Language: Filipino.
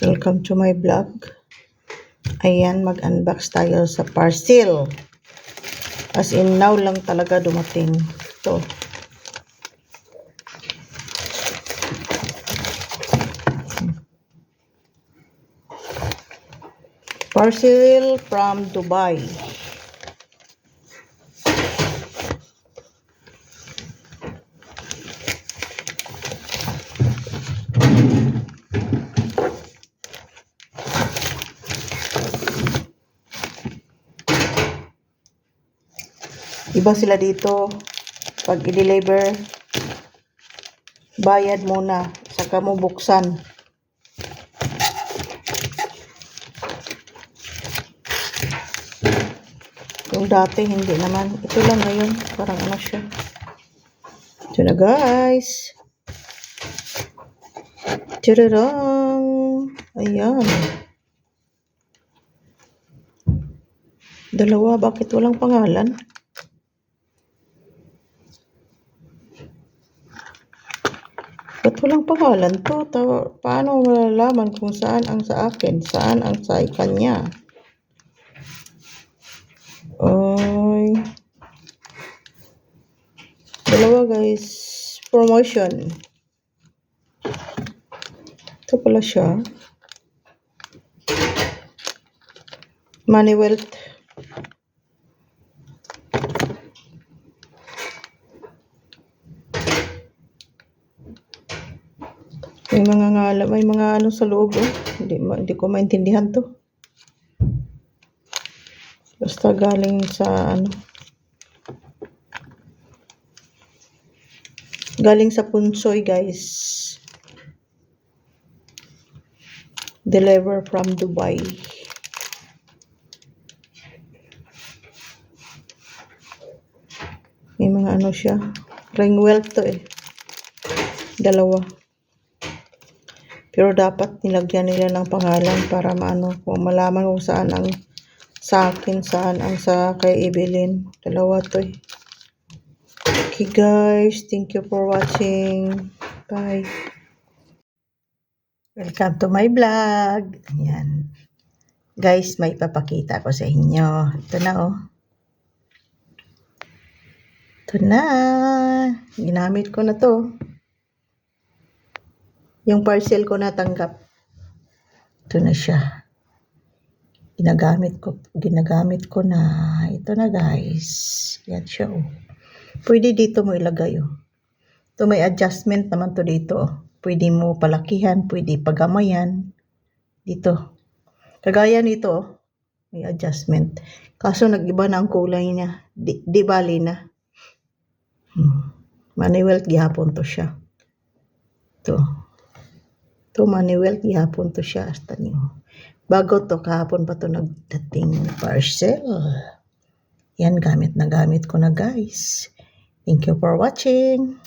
Welcome to my vlog. Ayan, mag-unbox tayo sa parcel. As in, now lang talaga dumating. to Parcel from Dubai. Iba sila dito. Pag i-deliver, bayad muna. Saka mo buksan. Yung dati, hindi naman. Ito lang ngayon. Parang ano siya. Ito na guys. Tadadang! Ayan. Dalawa, bakit walang pangalan? Ba't walang pangalan to? Ta- paano malalaman kung saan ang sa akin? Saan ang sa kanya? Ay. Dalawa guys. Promotion. Ito pala siya. Money Wealth. May mga ngala, may mga ano sa loob. Oh. Hindi, ma- hindi ko maintindihan to. Basta galing sa ano. Galing sa Punsoy, guys. Deliver from Dubai. May mga ano siya. Ring wealth to eh. Dalawa. Pero dapat nilagyan nila ng pangalan para maano kung malaman kung saan ang sa akin, saan ang sa kay Evelyn. Dalawa to eh. Okay guys, thank you for watching. Bye. Welcome to my vlog. Ayan. Guys, may papakita ko sa inyo. Ito na oh. Ito na. Ginamit ko na to. Yung parcel ko natanggap. Ito na siya. Ginagamit ko, ginagamit ko na. Ito na guys. Yan siya oh. Pwede dito mo ilagay oh. Ito may adjustment naman to dito oh. Pwede mo palakihan, pwede pagamayan. Dito. Kagaya nito oh. May adjustment. Kaso nag-iba na ang kulay niya. Di, di bali na. Hmm. Manuel gihapon to siya. Ito. To Manuel gihapon to siya hasta niyo. Bago to kahapon pa to nagdating parcel. Yan gamit na gamit ko na guys. Thank you for watching.